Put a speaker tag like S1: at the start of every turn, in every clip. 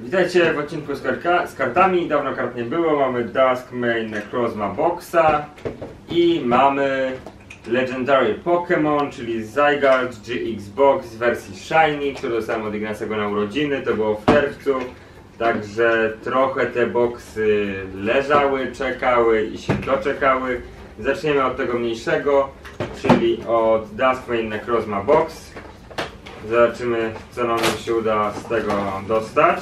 S1: Witajcie w odcinku z, karka, z kartami. Dawno kart nie było. Mamy Dusk Main Necrozma Boxa i mamy Legendary Pokémon, czyli Zygarde GX Box w wersji Shiny, który dostałem od Ignacego na urodziny. To było w czerwcu. Także trochę te boksy leżały, czekały i się doczekały. Zaczniemy od tego mniejszego, czyli od Dusk Main Necrozma Box. Zobaczymy, co nam się uda z tego dostać.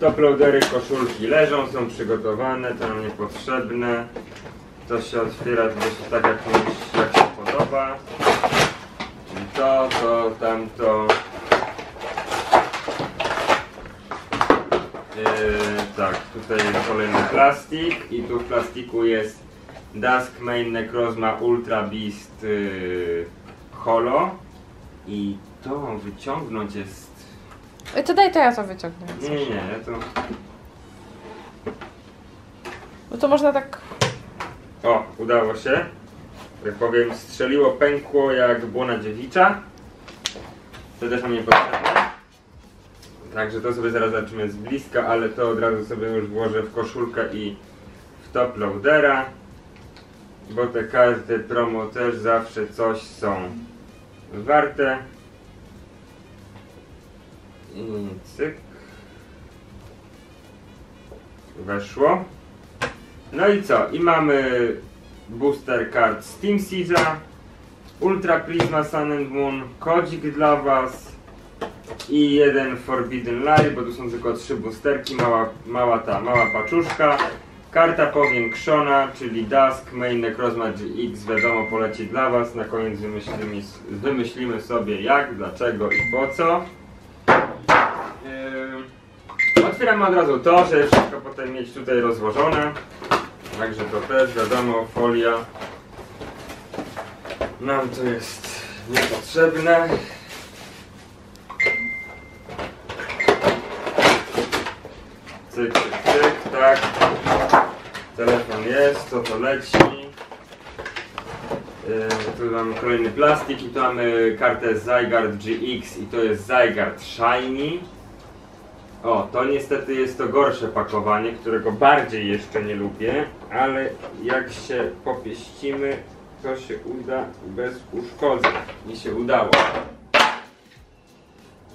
S1: Toploadery, koszulki leżą, są przygotowane, to nam niepotrzebne. To się otwiera gdzieś tak, jak, jak się podoba. Czyli to, to, tamto. Yy, tak, tutaj kolejny plastik i tu w plastiku jest Dusk Main Necrozma Ultra Beast yy, Holo. I to wyciągnąć jest.
S2: Ej, To daj, to ja to wyciągnę.
S1: Nie, nie, nie, to.
S2: Bo to można tak...
S1: O, udało się. Jak powiem, strzeliło, pękło jak błona dziewicza. To też nam nie potrzebne. Także to sobie zaraz zobaczymy z bliska, ale to od razu sobie już włożę w koszulkę i w top loadera. Bo te karty promo też zawsze coś są warte. I cyk. Weszło. No i co? I mamy booster card Steam Siege'a, Ultra Prisma Sun and Moon, kodzik dla Was i jeden Forbidden Light, bo tu są tylko trzy boosterki, mała, mała ta, mała paczuszka. Karta powiększona, czyli Dusk, Main Necrozma GX, wiadomo poleci dla Was. Na koniec wymyślimy, wymyślimy sobie jak, dlaczego i po co. Yy, Otwieramy od razu to, żeby wszystko potem mieć tutaj rozłożone. Także to też wiadomo, folia nam to jest niepotrzebne. Cyk, cyk, cyk, tak. Telefon jest, to to leci. Yy, tu mamy kolejny plastik i tu mamy kartę Zygarde GX i to jest Zygarde Shiny. O, to niestety jest to gorsze pakowanie, którego bardziej jeszcze nie lubię, ale jak się popieścimy, to się uda bez uszkodzeń. Mi się udało.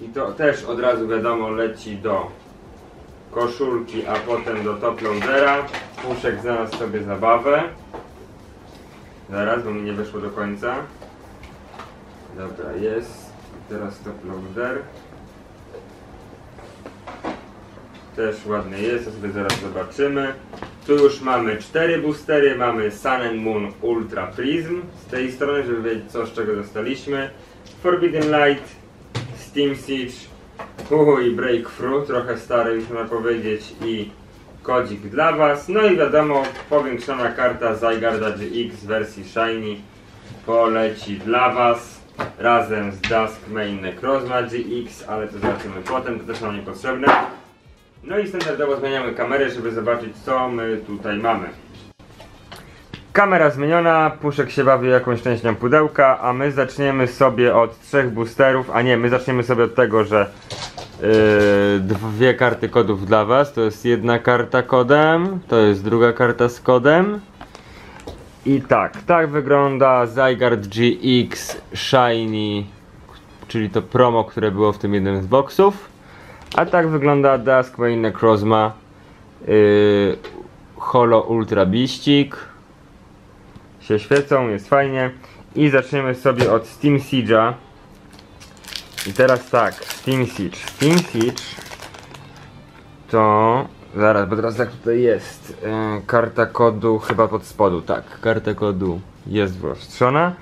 S1: I to też od razu wiadomo leci do koszulki, a potem do top loadera. Puszek znalazł sobie zabawę. Zaraz, bo mi nie wyszło do końca. Dobra, jest. I teraz top loader. Też ładny jest, to sobie zaraz zobaczymy. Tu już mamy cztery boostery, mamy Sun Moon Ultra Prism z tej strony, żeby wiedzieć co z czego dostaliśmy. Forbidden Light, Steam Siege, uj, Breakthrough, trochę stary można powiedzieć i kodzik dla Was. No i wiadomo, powiększona karta Zygarda GX wersji Shiny poleci dla Was razem z Dusk Main Necrozma GX, ale to zobaczymy potem, to też nam niepotrzebne. No i standardowo zmieniamy kamerę, żeby zobaczyć co my tutaj mamy. Kamera zmieniona, Puszek się bawi jakąś częścią pudełka, a my zaczniemy sobie od trzech boosterów, a nie, my zaczniemy sobie od tego, że dwie karty kodów dla Was, to jest jedna karta kodem, to jest druga karta z kodem. I tak, tak wygląda Zygarde GX Shiny, czyli to promo, które było w tym jednym z boxów. A tak wygląda Dusk Main Necrozma yy, Holo Ultra Biścik. Się świecą, jest fajnie. I zaczniemy sobie od Steam Siege'a. I teraz tak, Steam Siege to... Zaraz, bo teraz jak tutaj jest yy, karta kodu chyba pod spodu, tak, karta kodu jest wyostrzona.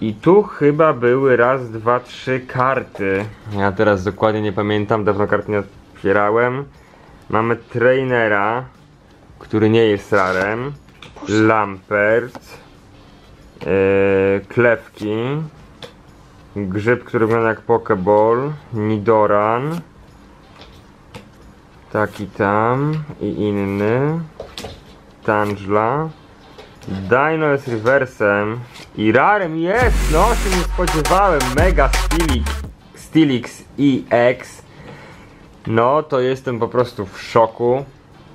S1: I tu chyba były raz, dwa, trzy karty. Ja teraz dokładnie nie pamiętam, dawno kart nie otwierałem. Mamy trainera, który nie jest rarem. Lampert. Yy, klewki. Grzyb, który wygląda jak Pokeball. Nidoran. Taki tam i inny. Tangela. Dino jest rewersem i rarem jest, no się nie spodziewałem, Mega Stilix, Stilix EX No, to jestem po prostu w szoku.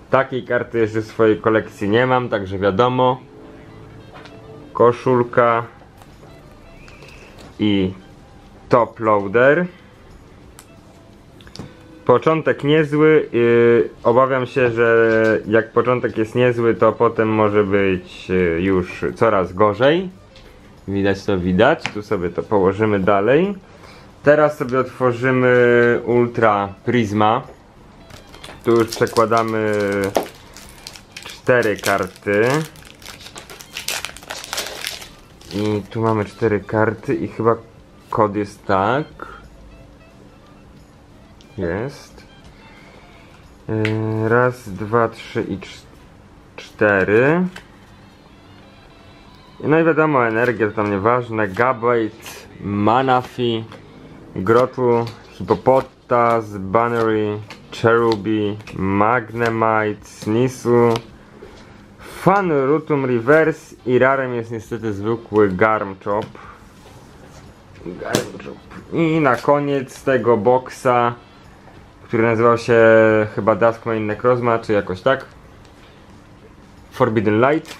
S1: Takiej karty jeszcze w swojej kolekcji nie mam, także wiadomo. Koszulka i top loader. Początek niezły. Yy, obawiam się, że jak początek jest niezły, to potem może być yy, już coraz gorzej. Widać to widać. Tu sobie to położymy dalej. Teraz sobie otworzymy Ultra Prisma. Tu już przekładamy cztery karty. I tu mamy cztery karty i chyba kod jest tak. Jest. Yy, Raz, dwa, trzy i cz- cztery. No i wiadomo, energia to tam nieważne. Gabite, Manafi, Grotlu, Hippopotas, Bannery, Cherubi, Magnemite, Snisu, Fun Rutum Reverse i rarem jest niestety zwykły Garmchop. I na koniec tego boksa, który nazywał się chyba Duskmane Necrozma, czy jakoś tak. Forbidden Light.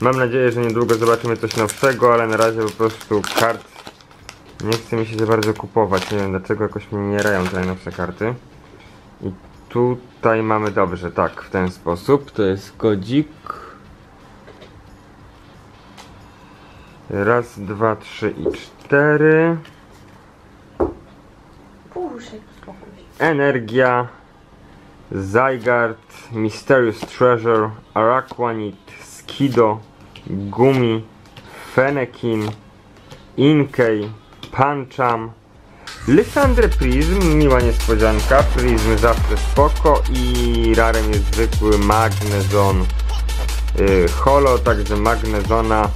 S1: Mam nadzieję, że niedługo zobaczymy coś nowszego, ale na razie po prostu kart nie chce mi się za bardzo kupować. Nie wiem dlaczego jakoś mi nie rają te najnowsze karty. I tutaj mamy dobrze, tak, w ten sposób. To jest kodzik. Raz, dwa, trzy i cztery.
S2: Puszek, spokój.
S1: Energia, Zygarde, Mysterious Treasure, Araquanid, Skido, Gumi, Fennekin, Inkei, Pancham, Lysandre Prism, miła niespodzianka, Prism zawsze spoko i rarem jest zwykły Magnezon y, Holo, także Magnezona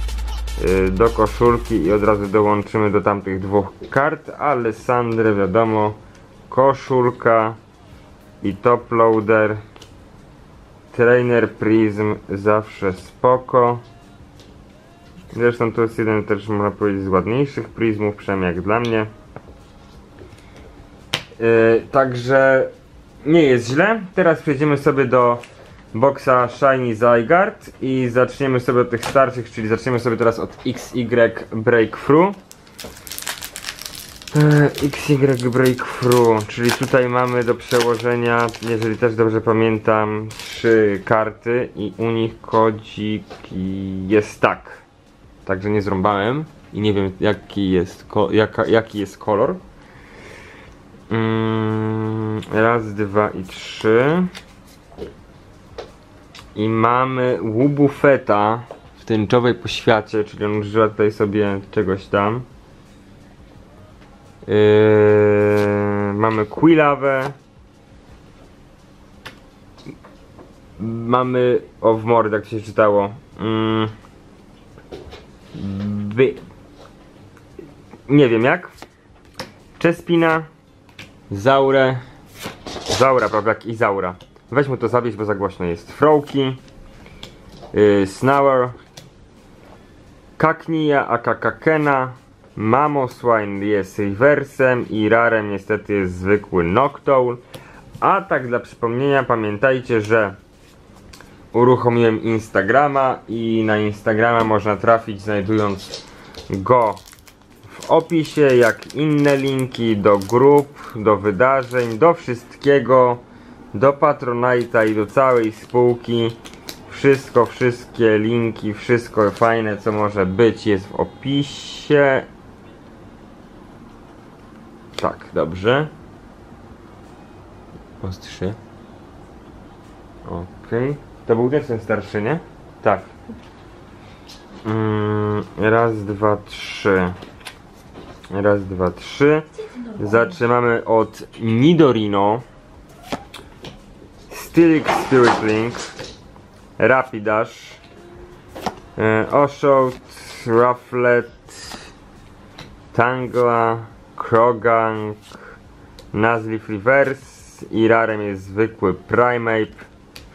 S1: do koszulki i od razu dołączymy do tamtych dwóch kart, ale Sandrę wiadomo, koszulka i top loader. Trainer prism zawsze spoko. Zresztą to jest jeden też można powiedzieć z ładniejszych prismów przynajmniej jak dla mnie. Yy, także nie jest źle. Teraz przejdziemy sobie do boxa Shiny Zygarde i zaczniemy sobie od tych starszych, czyli zaczniemy sobie teraz od XY Breakthrough E, XY Breakthrough, czyli tutaj mamy do przełożenia, jeżeli też dobrze pamiętam, trzy karty i u nich kodzik jest tak. Także nie zrąbałem i nie wiem jaki jest, jaka, jaki jest kolor. Mm, raz, dwa i trzy. I mamy Łubufeta w tęczowej poświacie, czyli on używa tutaj sobie czegoś tam. Yy, mamy Quillawę. Mamy. O, w mordę, to się czytało. Mm, by. Nie wiem jak. Czespina. Zaurę. Zaura, prawda? Jak Izaura. Weź mu to zawieść, bo za głośno jest. Frołki. Yy, Snower. Kaknia, Akakakena. Mamoswine jest reversem i rarem niestety jest zwykły Noctowl. A tak dla przypomnienia pamiętajcie, że uruchomiłem Instagrama i na Instagrama można trafić znajdując go w opisie, jak inne linki do grup, do wydarzeń, do wszystkiego, do Patronite'a i do całej spółki. Wszystko, wszystkie linki, wszystko fajne co może być jest w opisie. Tak, dobrze. Ostrzy. Okej. To był też ten starszy, nie? Tak. Mm, raz, dwa, trzy. Raz, dwa, trzy. Zaczynamy od Nidorino. Stylix Spirit Link. Rapidash. E, Oshout, Rufflet, Tangla, Krogank, Nuzleaf Reverse i rarem jest zwykły Primeape.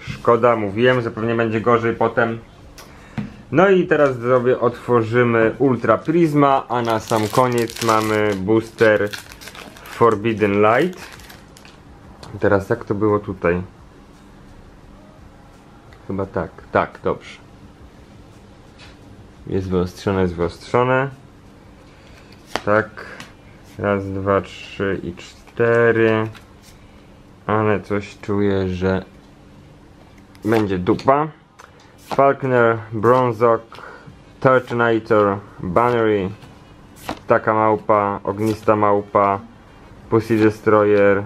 S1: Szkoda, mówiłem, że pewnie będzie gorzej potem. No i teraz sobie otworzymy Ultra Prisma, a na sam koniec mamy booster Forbidden Light. Teraz jak to było tutaj? Chyba tak. Tak, dobrze. Jest wyostrzone, jest wyostrzone. Tak. Raz, dwa, trzy i cztery. Ale coś czuję, że będzie dupa. Falkner, Bronzok, Turtonator, Bannery, taka małpa, ognista małpa, Pussy Destroyer,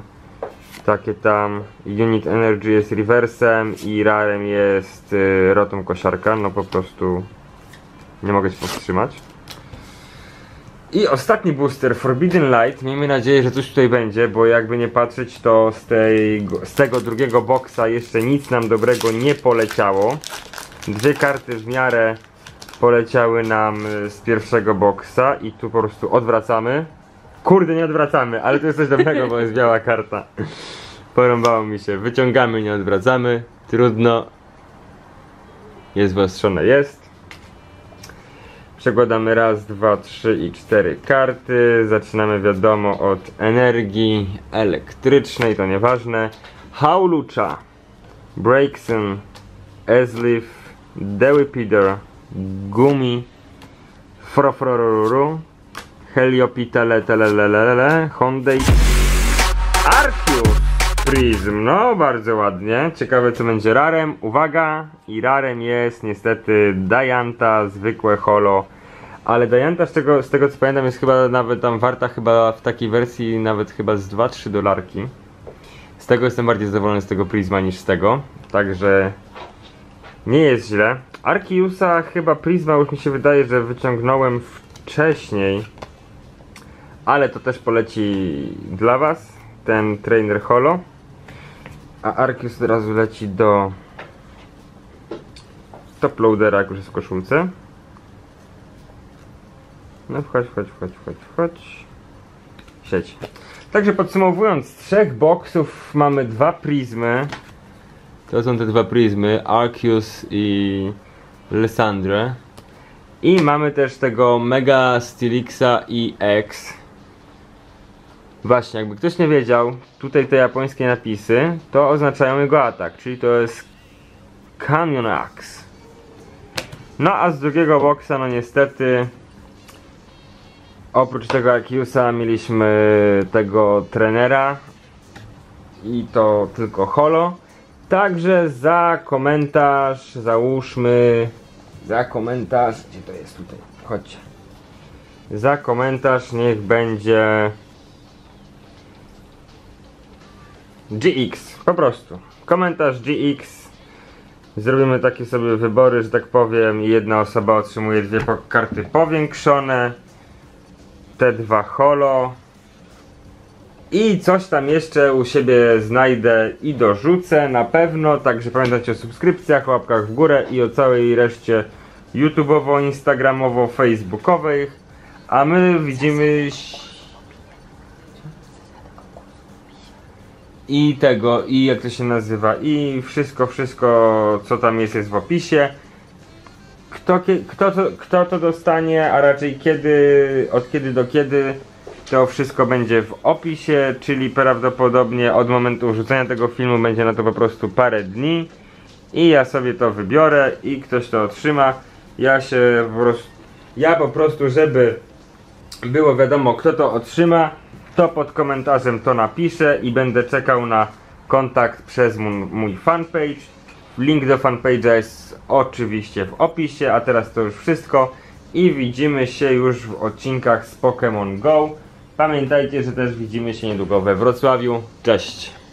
S1: takie tam. Unit Energy jest reversem i rarem jest y, rotom kosiarka, no po prostu nie mogę się powstrzymać. I ostatni booster Forbidden Light. Miejmy nadzieję, że coś tutaj będzie, bo jakby nie patrzeć, to z, tej, z tego drugiego boxa jeszcze nic nam dobrego nie poleciało. Dwie karty w miarę poleciały nam y, z pierwszego boxa i tu po prostu odwracamy. Kurde, nie odwracamy, ale to jest coś dobrego, bo jest biała karta. Porąbało mi się. Wyciągamy, nie odwracamy. Trudno. Jest wyostrzone, jest. Przekładamy raz, dwa, trzy i cztery karty. Zaczynamy wiadomo od energii elektrycznej, to nieważne. Haulucha, Breakson, Esleaf, Dewipider, Gumi, Frofroruru, Heliopitele, telelelele, Hyundai, Arceus, Prism, no bardzo ładnie. Ciekawe co będzie rarem. Uwaga, i rarem jest niestety Dianta, zwykłe holo. Ale Dianta z tego, z tego co pamiętam jest chyba nawet tam warta chyba w takiej wersji nawet chyba z 2-3 dolarki. Z tego jestem bardziej zadowolony z tego Prisma niż z tego. Także nie jest źle. Arkiusa chyba Prisma już mi się wydaje, że wyciągnąłem wcześniej. Ale to też poleci dla was. Ten trainer holo. A Arceus od razu leci do top loadera, jak już jest w koszulce. No wchodź, wchodź, wchodź, wchodź, wchodź. Sieć. Także podsumowując, z trzech boksów mamy dwa prizmy. To są te dwa prizmy, Arceus i Lysandre. I mamy też tego Mega Stilixa i X. Właśnie, jakby ktoś nie wiedział, tutaj te japońskie napisy to oznaczają jego atak, czyli to jest Canyon Axe. No a z drugiego boksa, no niestety, oprócz tego Akiusa mieliśmy tego trenera i to tylko holo. Także za komentarz załóżmy, za komentarz, gdzie to jest tutaj, chodźcie. Za komentarz niech będzie GX, po prostu. Komentarz GX. Zrobimy takie sobie wybory, że tak powiem. Jedna osoba otrzymuje dwie karty powiększone. Te dwa holo. I coś tam jeszcze u siebie znajdę i dorzucę na pewno. Także pamiętajcie o subskrypcjach, łapkach w górę i o całej reszcie YouTubeowo, Instagramowo, Facebookowej. A my widzimy i tego, i jak to się nazywa, i wszystko, wszystko co tam jest jest w opisie. Kto, kto, to, kto to dostanie, a raczej kiedy, od kiedy do kiedy, to wszystko będzie w opisie, czyli prawdopodobnie od momentu wrzucenia tego filmu będzie na to po prostu parę dni. I ja sobie to wybiorę i ktoś to otrzyma. Ja się po prostu, ja po prostu, żeby było wiadomo kto to otrzyma, to pod komentarzem to napiszę i będę czekał na kontakt przez mój, fanpage. Link do fanpage'a jest oczywiście w opisie, a teraz to już wszystko i widzimy się już w odcinkach z Pokémon Go. Pamiętajcie, że też widzimy się niedługo we Wrocławiu. Cześć!